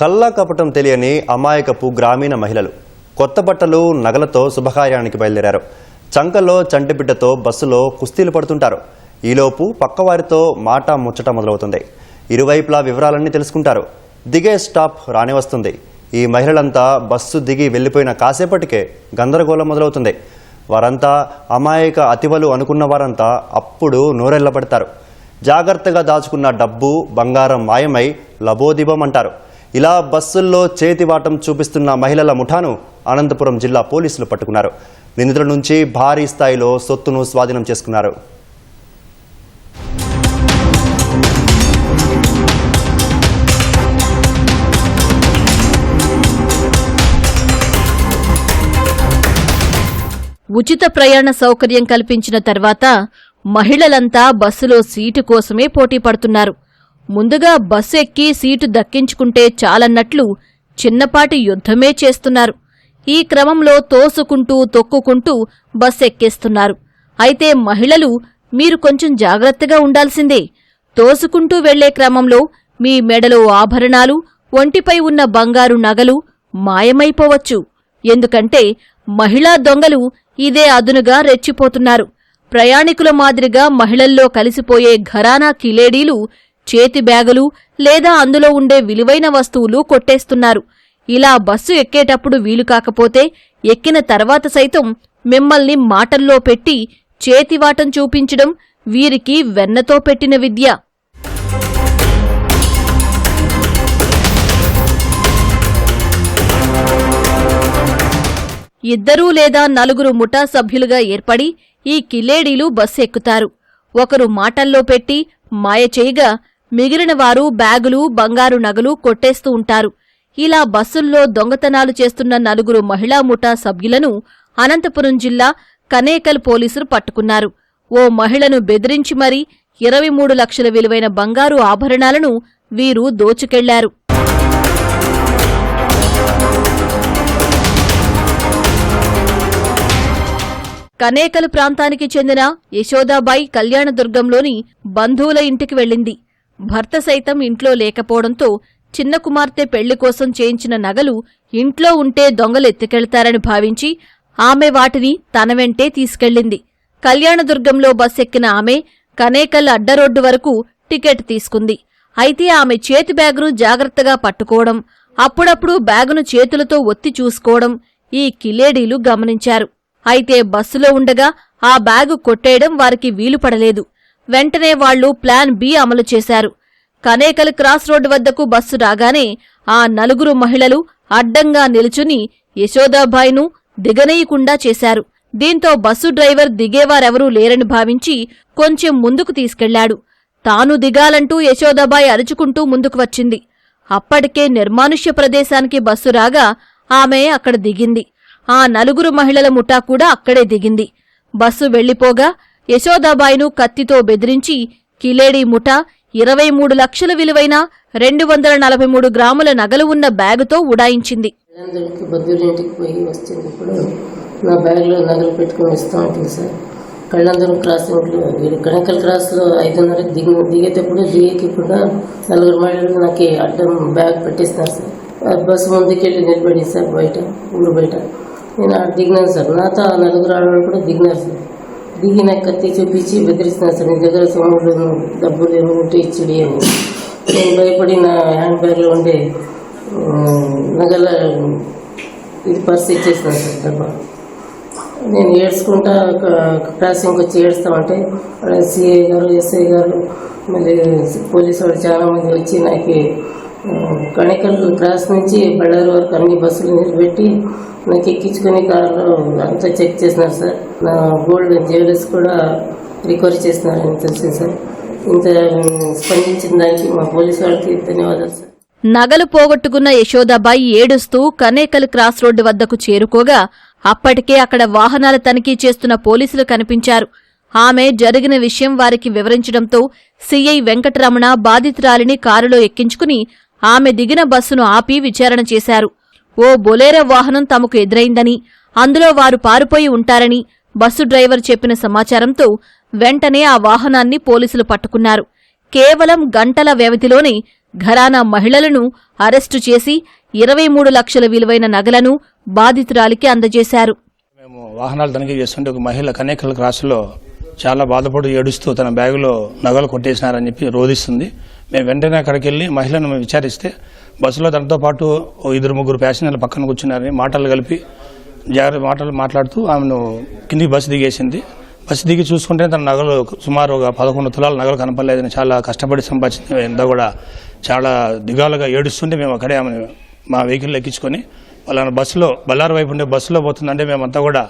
కల్లా కపటం తెలియని అమాయకపు గ్రామీణ మహిళలు కొత్త బట్టలు నగలతో శుభకార్యానికి బయలుదేరారు. చంకల్లో చంటిబిడ్డతో బస్సులో కుస్తీలు పడుతుంటారు. ఈలోపు పక్కవారితో మాట ముచ్చట మొదలవుతుంది. ఇరువైపులా వివరాలన్నీ తెలుసుకుంటారు. దిగే స్టాప్ రాని వస్తుంది. ఈ మహిళలంతా బస్సు దిగి వెళ్ళిపోయిన కాసేపటికే గందరగోళం మొదలవుతుంది. వారంతా అమాయక అతివలు అనుకున్న వారంతా అప్పుడు నోరెళ్ళబడతారు జాగ్రత్తగా దాచుకున్న డబ్బు బంగారం మాయమై లబోదిబం అంటారు. ఇలా బస్సుల్లో చేతివాటం చూపిస్తున్న మహిళల ముఠాను అనంతపురం జిల్లా పోలీసులు పట్టుకున్నారు. నిందితుల నుంచి భారీ స్థాయిలో సొత్తును స్వాధీనం చేసుకున్నారు. ఉచిత ప్రయాణ సౌకర్యం కల్పించిన తర్వాత మహిళలంతా బస్సులో సీటు కోసమే పోటీ పడుతున్నారు. ముందుగా బస్సు ఎక్కి సీటు దక్కించుకుంటే చాలన్నట్లు చిన్నపాటి యుద్ధమే చేస్తున్నారు. ఈ క్రమంలో తోసుకుంటూ తొక్కుకుంటూ బస్సు ఎక్కేస్తున్నారు అయితే మహిళలు మీరు కొంచెం జాగ్రత్తగా ఉండాల్సిందే. తోసుకుంటూ వెళ్ళే క్రమంలో మీ మెడలో ఆభరణాలు ఒంటిపై ఉన్న బంగారు నగలు మాయమైపోవచ్చు. ఎందుకంటే మహిళా దొంగలు ఇదే అదునుగా రెచ్చిపోతున్నారు. ప్రయాణికుల మాదిరిగా మహిళల్లో కలిసిపోయే ఘరానా కిలేడీలు చేతి బ్యాగులు లేదా అందులో ఉండే విలువైన వస్తువులు కొట్టేస్తున్నారు. ఇలా బస్సు ఎక్కేటప్పుడు వీలు కాకపోతే ఎక్కిన తర్వాత సైతం మిమ్మల్ని మాటల్లో పెట్టి చేతివాటం చూపించడం వీరికి వెన్నతో పెట్టిన విద్య. ఇద్దరూ లేదా నలుగురు ముఠా సభ్యులుగా ఏర్పడి ఈ కిలేడీలు బస్సు ఎక్కుతారు. ఒకరు మాటల్లో పెట్టి మాయ చేయగా మిగిలిన వారు బ్యాగులు బంగారు నగలు కొట్టేస్తూ ఉంటారు. ఇలా బస్సుల్లో దొంగతనాలు చేస్తున్న నలుగురు మహిళా ముఠా సభ్యులను అనంతపురం జిల్లా కనేకల్ పోలీసులు పట్టుకున్నారు. ఓ మహిళను బెదిరించి మరీ ఇరవై మూడు లక్షల విలువైన బంగారు ఆభరణాలను వీరు దోచుకెళ్ళారు. కనేకల్ ప్రాంతానికి చెందిన యశోదాబాయి కళ్యాణదుర్గంలోని బంధువుల ఇంటికి వెళ్ళింది. భర్త సైతం ఇంట్లో లేకపోవడంతో చిన్న కుమార్తె పెళ్ళి కోసం చేయించిన నగలు ఇంట్లో ఉంటే దొంగలు ఎత్తుకెళ్తారని భావించి ఆమె వాటిని తన వెంటే తీసుకెళ్ళింది. కళ్యాణదుర్గంలో బస్ ఎక్కిన ఆమె కనేకల్ అడ్డరోడ్డు వరకు టికెట్ తీసుకుంది. అయితే ఆమె చేతి బ్యాగును జాగ్రత్తగా పట్టుకోవడం అప్పుడప్పుడు బ్యాగును చేతులతో ఒత్తి చూసుకోవడం ఈ కిలేడీలు గమనించారు. అయితే బస్సులో ఉండగా ఆ బ్యాగు కొట్టేయడం వారికి వీలుపడలేదు. వెంటనే వాళ్ళు ప్లాన్ బి అమలు చేశారు. కనేకల్ క్రాస్ రోడ్డు వద్దకు బస్సు రాగానే ఆ నలుగురు మహిళలు అడ్డంగా నిలుచుని యశోదాబాయిను దిగనేయకుండా చేశారు. దీంతో బస్సు డ్రైవర్ దిగేవారెవరూ లేరని భావించి కొంచెం ముందుకు తీసుకెళ్ళాడు. తాను దిగాలంటూ యశోదాబాయి అరుచుకుంటూ ముందుకు వచ్చింది. అప్పటికే నిర్మానుష్య ప్రదేశానికి బస్సు రాగా ఆమె అక్కడ దిగింది. ఆ నలుగురు మహిళల ముఠా కూడా అక్కడే దిగింది. బస్సు వెళ్ళిపోగా యశోదాబాయిను కత్తితో బెదిరించి కిలేడీ ముఠ ఇరవై మూడు లక్షల విలువైన రెండు వందల నలభై మూడు గ్రాముల నగలు ఉన్న బ్యాగుతో ఉడాయించింది. ఇంటికి పోయి నా బ్యాగ్లో నగలు పెట్టుకొని వస్తూ ఉంటుంది సార్. కళ్ళందరం క్రాసింగ్లో. వీడు కణకల్ క్రాస్లో ఐదున్నర దిగి దిగేటప్పుడు దిగేకుండా నలుగురు మహిళలు నాకు అడ్డం బ్యాగ్ పెట్టేస్తున్నారు సార్. బస్సు ముందుకెళ్ళి నిలబడి సార్ బయట ఊరు బయట. నేను అటు దిగినాను సార్. నాతో నలుగురు ఆడవాళ్ళు కూడా దిగినారు సార్. దిగి నాకు కత్తి చూపించి బెదిరిస్తున్నాను సార్. నీ దగ్గర సొమ్ములు డబ్బులు ఏమి ఉంటే ఇచ్చుడి అని నేను భయపడి నా హ్యాండ్ బ్యాగ్లో ఉండే నగల ఇది పర్స్ ఇచ్చేసినాను సార్ డబ్బా. నేను ఏడ్చుకుంటా ఒక క్రాసింగ్కి వచ్చి ఏడుస్తామంటే సిఐ గారు ఎస్ఐ గారు మళ్ళీ పోలీసు వాళ్ళు చాలామంది వచ్చి నాకు కణికల్ క్రాస్ నుంచి బళ్ళారి వరకు అన్ని బస్సులు నిలబెట్టి నాకు ఎక్కించుకుని కారులో అంతా చెక్ చేసినారు సార్. నా గోల్డ్ జ్యువెలర్స్ కూడా రికవరీ చేసినారని తెలిసింది సార్. ఇంత స్పందించిన దానికి మా పోలీసు వాళ్ళకి ధన్యవాదాలు సార్. నగలు పోగొట్టుకున్న యశోదాబాయి ఏడుస్తూ కనేకల్ క్రాస్ రోడ్డు వద్దకు చేరుకోగా అప్పటికే అక్కడ వాహనాల తనిఖీ చేస్తున్న పోలీసులు కనిపించారు. ఆమె జరిగిన విషయం వారికి వివరించడంతో సీఐ వెంకటరమణ బాధితురాలిని కారులో ఎక్కించుకుని ఆమె దిగిన బస్సును ఆపి విచారణ చేశారు. ఓ బొలేరో వాహనం తమకు ఎదురైందని అందులో వారు పారిపోయి ఉంటారని బస్సు డ్రైవర్ చెప్పిన సమాచారంతో వెంటనే ఆ వాహనాన్ని పోలీసులు పట్టుకున్నారు. కేవలం గంటల వ్యవధిలోనే ఘరానా మహిళలను అరెస్టు చేసి ఇరవై మూడు లక్షల విలువైన నగలను బాధితురాలికి అందజేశారు. మేము వాహనాలు తనిఖీ చేస్తుంటే ఒక మహిళ కనేకల్ క్రాస్లో చాలా బాధపడి ఏడుస్తూ తన బ్యాగులో నగలు కొట్టేసినారని చెప్పి రోధిస్తుంది. మేము వెంటనే అక్కడికి వెళ్ళి మహిళను మేము విచారిస్తే బస్సులో తనతో పాటు ఇద్దరు ముగ్గురు ప్యాసింజర్లు పక్కన కూర్చున్నారని మాటలు కలిపి జాగ్రత్త మాటలు మాట్లాడుతూ ఆమెను కిందికి బస్సు దిగేసింది. బస్సు దిగి చూసుకుంటే తన నగలు సుమారు ఒక పదకొండు తులాల నగలు కనపడలేదని చాలా కష్టపడి సంపాదించింది. ఎంత కూడా చాలా దిగాలుగా ఏడుస్తుంటే మేము అక్కడే ఆమె మా వెహికల్ ఎక్కించుకొని వాళ్ళ బస్సులో బళ్ళారు వైపు ఉండే బస్సులో పోతుందంటే మేమంతా కూడా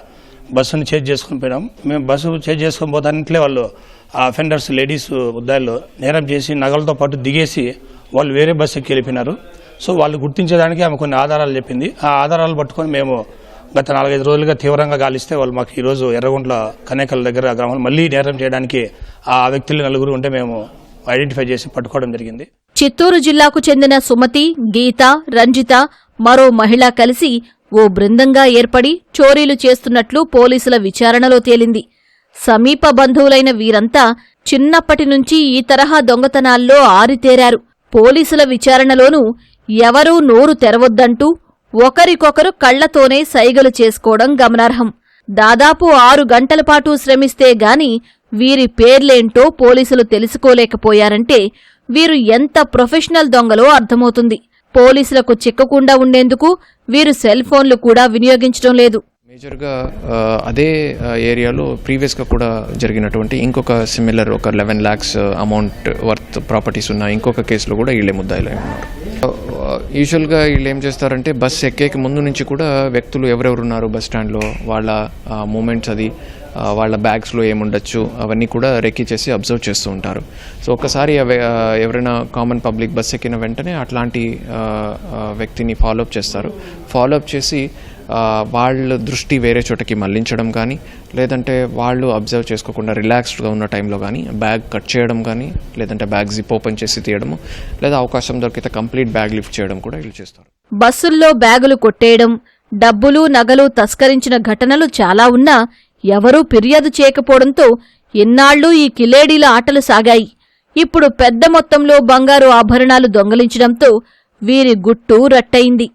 బస్సుని చేజ్ చేసుకుని పోయినాం. మేము బస్సు చేజ్ చేసుకొని ఇంట్లో వాళ్ళు ఆ అఫెండర్స్ లేడీస్ ఉద్దాయిల్లో నేరం చేసి నగలతో పాటు దిగేసి వాళ్ళు వేరే బస్సు ఎక్కి వెళ్ళిపోయినారు. సో వాళ్ళు గుర్తించడానికి ఆమె కొన్ని ఆధారాలు చెప్పింది. ఆ ఆధారాలు పట్టుకొని మేము గత నాలుగైదు రోజులుగా తీవ్రంగా గాలిస్తే వాళ్ళు మాకు ఈరోజు ఎర్రగుంట్ల కనేకల దగ్గర గ్రామంలో మళ్ళీ నేరం చేయడానికి ఆ వ్యక్తులు నలుగురు ఉంటే మేము ఐడెంటిఫై చేసి పట్టుకోవడం జరిగింది. చిత్తూరు జిల్లాకు చెందిన సుమతి గీత రంజిత మరో మహిళ కలిసి ఓ బృందంగా ఏర్పడి చోరీలు చేస్తున్నట్లు పోలీసుల విచారణలో తేలింది. సమీప బంధువులైన వీరంతా చిన్నప్పటి నుంచి ఈ తరహా దొంగతనాల్లో ఆరితేరారు. పోలీసుల విచారణలోనూ ఎవరూ నోరు తెరవొద్దంటూ ఒకరికొకరు కళ్ళతోనే సైగలు చేసుకోవడం గమనార్హం. దాదాపు ఆరు గంటల పాటు శ్రమిస్తే గాని వీరి పేర్లేంటో పోలీసులు తెలుసుకోలేకపోయారంటే వీరు ఎంత ప్రొఫెషనల్ దొంగలో అర్థమవుతుంది. పోలీసులకు చిక్కకుండా ఉండేందుకు వీరు సెల్ ఫోన్లు కూడా వినియోగించడం లేదు. మేజర్గా అదే ఏరియాలో ప్రీవియస్గా కూడా జరిగినటువంటి ఇంకొక సిమిలర్ ఒక eleven lakhs amount worth properties ఉన్న ఇంకొక కేసులో కూడా వీళ్ళే ముద్దాయిలో ఉన్నారు. యూజువల్గా వీళ్ళు ఏం చేస్తారంటే బస్ ఎక్కేకి ముందు నుంచి కూడా వ్యక్తులు ఎవరెవరు ఉన్నారు బస్ స్టాండ్లో వాళ్ళ మూమెంట్స్ అది వాళ్ళ బ్యాగ్స్లో ఏముండొచ్చు అవన్నీ కూడా రెక్కి చేసి అబ్జర్వ్ చేస్తూ ఉంటారు. సో ఒక్కసారి ఎవరైనా కామన్ పబ్లిక్ బస్ ఎక్కిన వెంటనే అట్లాంటి వ్యక్తిని ఫాలోఅప్ చేస్తారు. ఫాలోఅప్ చేసి వాళ్ళ దృష్టి వేరే చోటకి మళ్ళించడం కానీ లేదంటే వాళ్ళు అబ్జర్వ్ చేసుకోకుండా రిలాక్స్డ్గా ఉన్న టైంలో కానీ బ్యాగ్ కట్ చేయడం కానీ లేదంటే బ్యాగ్ జిప్ ఓపెన్ చేసి తీయడము లేదా అవకాశం దొరికితే కంప్లీట్ బ్యాగ్ లిఫ్ట్ చేయడం కూడా వీళ్ళు చేస్తారు. బస్సుల్లో బ్యాగులు కొట్టేయడం డబ్బులు నగలు తస్కరించిన ఘటనలు చాలా ఉన్నా ఎవరూ ఫిర్యాదు చేయకపోవడంతో ఎన్నాళ్ళూ ఈ కిలేడీల ఆటలు సాగాయి. ఇప్పుడు పెద్ద మొత్తంలో బంగారు ఆభరణాలు దొంగలించడంతో వీరి గుట్టు రట్టయింది.